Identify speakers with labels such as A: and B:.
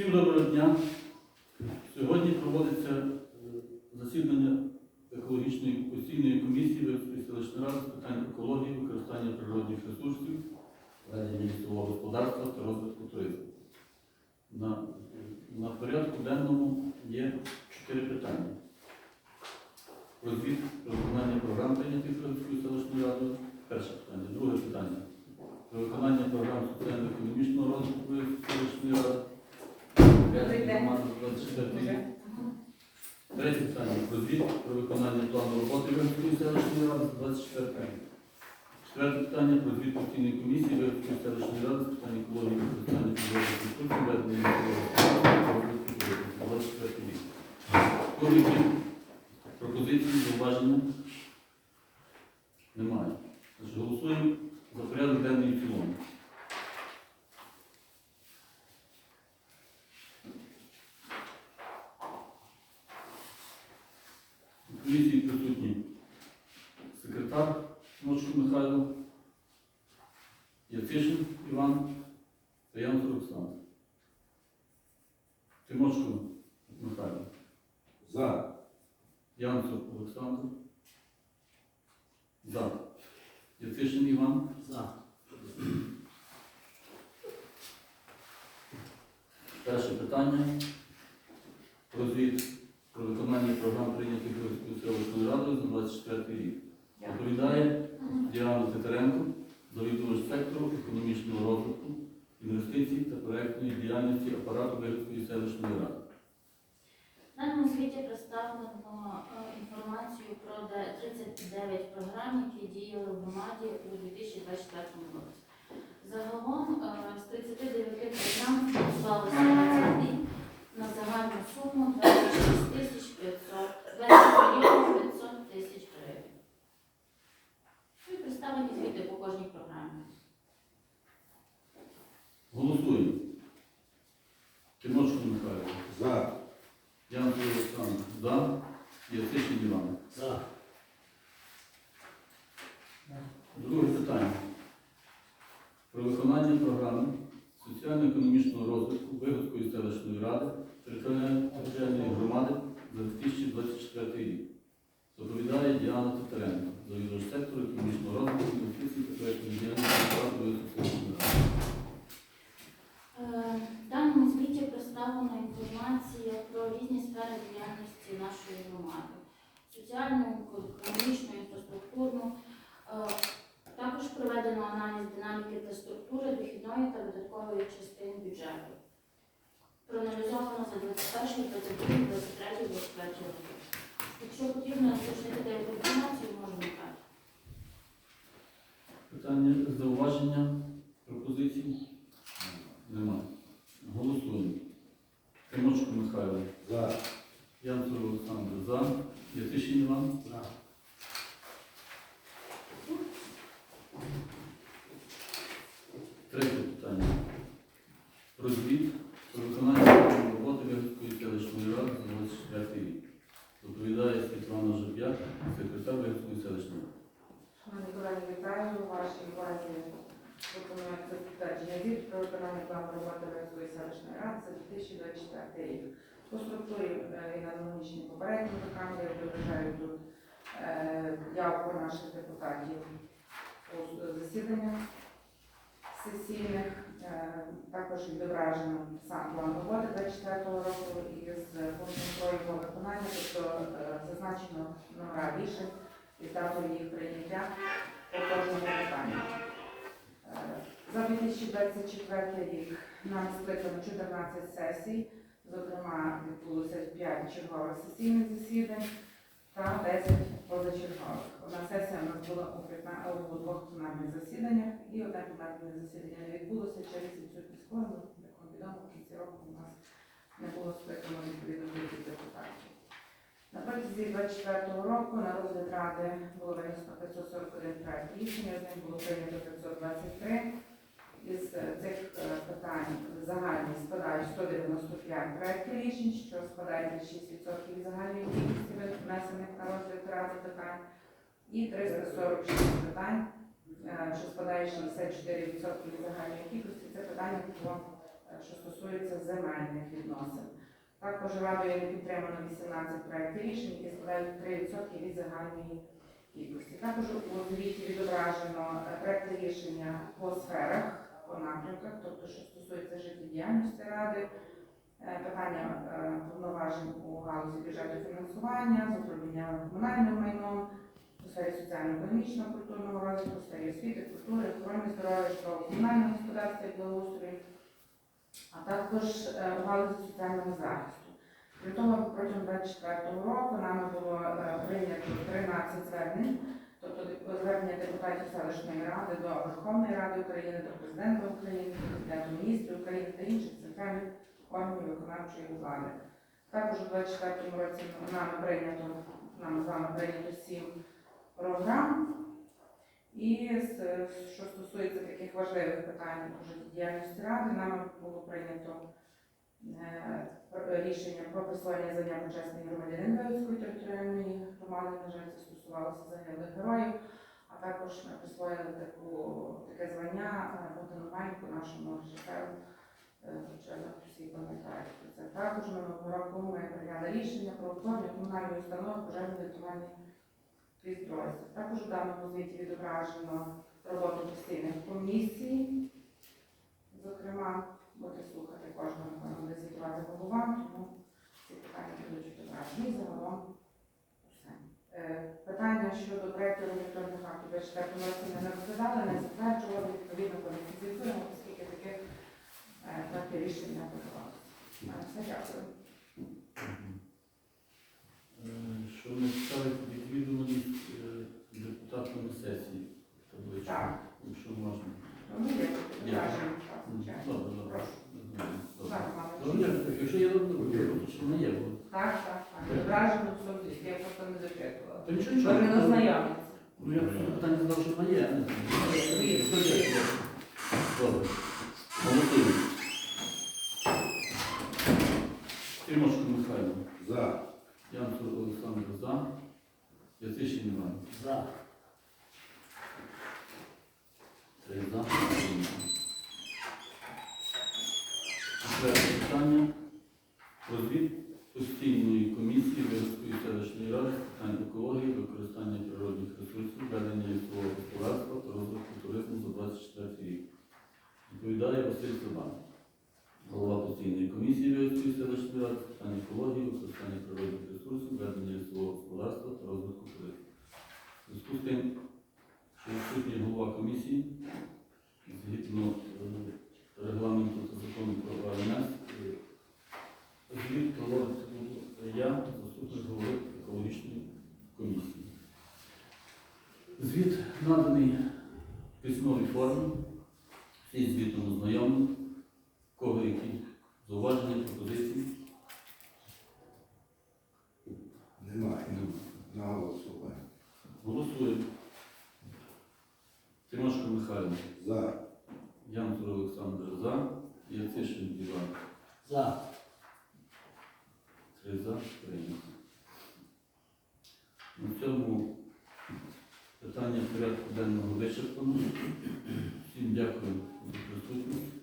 A: Всім доброго дня. Сьогодні проводиться е, засідання екологічної постійної комісії Випускної селищної ради з питань екології, використання природних ресурсів, ведення лісового господарства та розвитку туризму. На, на порядку денному є чотири питання. Про звіт про виконання програм прийнятих Випускною селищною радою. Перше питання. Друге питання. Про виконання програм соціально-економічного розвитку селищної ради.
B: Добрий день.
A: Громада 24 рік. Третє питання. Про звіт про виконання плану роботи Випускної селищної ради за 24 рік. Четверте питання про звіт постійної комісії Випускної селищної ради з питань екології використання природних ресурсів, ведення за 24 рік. Які пропозиції, зауваження? Немає. Значить, голосуємо за порядок денний в цілому. У комісії присутні секретар Мочко Михайло, Яцишин Іван та Янко Оксана. Тимошко Михайло,
C: За.
A: Янко Олександр. За. Яцишин Іван.
C: За.
A: Перше питання. Про звіт про виконання програм прийнятих Київською селищною радою за 24 рік. Доповідає Діана Титаренко, завідувач сектору економічного розвитку, інвестицій та проектної діяльності апарату Київської селищної ради.
D: В даному звіті представлено е, інформацію про 39 програм, які діяли в громаді у 2024 році. Загалом е, з 39 програм склалося 22 на загальну суму 26 тисяч 500, 20 500 тисяч гривень. І представлені звіти по кожній програмі.
A: Голосуємо. Тимошко Михайло.
C: За.
A: Янко Олександр. За. Яцишин Іван.
C: За.
A: Друге питання. Про виконання програми соціально-економічного розвитку Вигодської селищної ради територіальної громади за 2024 рік. Доповідає Діана Титаренко, завідувач сектору економічного розвитку, інвестицій та проєктної діяльності ради.
D: Е, В даному звіті представлена інформація про різні сфери діяльності нашої громади. Соціальну, бюджету. Проаналізовано за 21, 22, 23, 25 роки. Якщо потрібно уточнити деяку інформацію, можемо так.
A: Питання, зауваження, пропозиції? Немає. Голосуємо. Тимошко Михайло.
C: За.
A: Янцев Олександр. За. Яцишин Іван.
C: За.
A: Третє питання. Про звіт про виконання плану роботи Вигодської селищної ради за 24 рік. Доповідає Світлана Жоб'як, секретар Вигодської селищної ради.
B: Шановні колеги, вітаю вашій увазі. Пропонується затвердження звіт про виконання плану роботи Львівської селищної ради за 2024 рік. По структурі е, і аналогічній попереднім рокам я відображаю тут е, явку наших депутатів у засіданнях сесійних. Е, Також відображено сам план роботи 24 року із пунктом про його виконання, тобто зазначено номера рішень із датою їх прийняття по кожному питанню. За 2024 рік нам скликано 14 сесій, зокрема відбулося 5 чергових сесійних засідань та 10 позачергових. Одна сесія у нас була у, 15 у двох пленарних засіданнях і одне пленарне засідання не відбулося через відсутність кворуму. Як вам відомо, в кінці року у нас не було скликано відповідно депутатів. На протязі 24 року на розгляд ради було винесено 541 проект рішення, з них було прийнято 523. Із е, цих е, питань загальні складають 195 проєктів рішень, що складає 36% від загальної кількості внесених на розгляд ради питань, і 346 питань, е, що складає 64% від загальної кількості. Це питання що стосується земельних відносин. Також радою не підтримано 18 проєктів рішень, які складають 3% від загальної кількості. Також у звіті відображено проекти рішення по сферах, тобто що стосується життєдіяльності ради, е, питання е, повноважень у галузі бюджету фінансування, з комунальним майном, у сфері соціально-економічного культурного розвитку, у сфері освіти, культури, охорони здоров'я, житлово комунального господарства і благоустрою, а також е, у галузі соціального захисту. Крім того, протягом 24 року нами було прийнято 13 звернень, тобто звернення депутатів селищної ради до Верховної Ради України, до президента України, до Кабінету міністрів України та інших центральних органів виконавчої влади. Також у 24 році нами прийнято, нами з вами прийнято 7 програм. І що стосується таких важливих питань по життєдіяльності ради, нами було прийнято е, рішення про присвоєння звання почесний громадянин Галицької територіальної громади, на жаль, це стосувалося загиблих героїв, а також ми присвоїли таку, таке звання е, Богдану нашому режисеру, е, всі пам'ятають про це. Також минулого року ми прийняли рішення про утворення комунальної установи пожежно-рятувальний підрозділ. Також у даному звіті відображено роботу постійних комісій, зокрема, будете слухати кожного, буде звітувати голова, тому ці питання будуть відображені. Загалом Питання щодо проєкту електронних актів 24 році ми не розглядали, не затверджували, відповідно, коли оскільки таких е, проєктів рішень не подавалося. Е, Все, дякую.
A: Е, Що не ставить під відомість е, депутатам на сесії табличку,
B: Так.
A: якщо можна.
B: Ну, є відображення, так,
A: Добре. Ну, Якщо є добре, то що не є.
B: Так, так, так. Відображено в собі, я просто не зачитувала.
A: Ну, я просто питання задав, що вона є? Добре. Голосуємо. Тимошко Михайло.
C: За.
A: Янцур Олександр за. Яцишин Іван.
C: За.
A: Три за. Четверте питання. Про звіт постійної комісії Вирської селищної ради з питань екології, використання природних ресурсів, ведення лісового господарства та розвитку туризму за 24 рік. Відповідає Василь Сабан, голова постійної комісії Вирської селищної ради з питань екології, використання природних ресурсів, ведення лісового господарства та розвитку туризму. У зв'язку з тим, що відсутній голова комісії, згідно е, регламенту та закону про ОМС, е, звіт проводити буду я, заступник голови екологічної комісії. Звіт наданий письмовій формі, всі з звітом ознайомлені, кого які зауваження, пропозиції. Немає.
C: На голосування.
A: Голосуємо. Тимошко Михайло.
C: За.
A: Янцур Олександр за. Яцишин Іван.
C: За.
A: Три за. Прийнято. На цьому питання порядку денного вичерпано. Всім дякую за присутність.